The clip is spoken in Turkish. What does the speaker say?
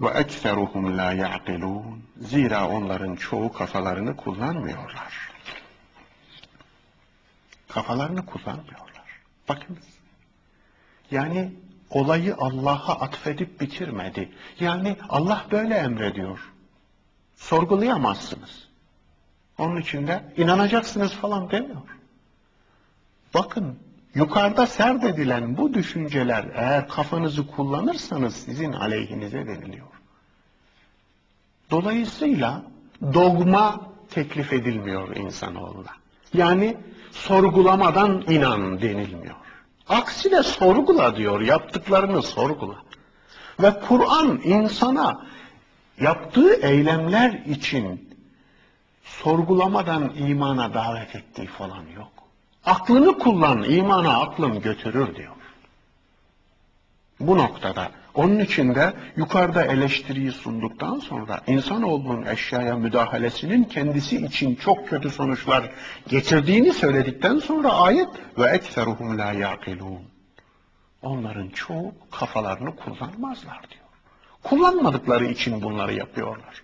Ve ekseruhum la ya'kilun. Zira onların çoğu kafalarını kullanmıyorlar. Kafalarını kullanmıyorlar. Bakınız. Yani olayı Allah'a atfedip bitirmedi. Yani Allah böyle emrediyor. Sorgulayamazsınız. Onun için de inanacaksınız falan demiyor. Bakın yukarıda serdedilen bu düşünceler eğer kafanızı kullanırsanız sizin aleyhinize deniliyor. Dolayısıyla dogma teklif edilmiyor insanoğluna. Yani sorgulamadan inan denilmiyor. Aksine sorgula diyor, yaptıklarını sorgula. Ve Kur'an insana yaptığı eylemler için sorgulamadan imana davet ettiği falan yok. Aklını kullan, imana aklın götürür diyor. Bu noktada onun için de yukarıda eleştiriyi sunduktan sonra insanoğlunun eşyaya müdahalesinin kendisi için çok kötü sonuçlar getirdiğini söyledikten sonra ayet ve ekseruhum la yaqilun. Onların çoğu kafalarını kullanmazlar diyor. Kullanmadıkları için bunları yapıyorlar.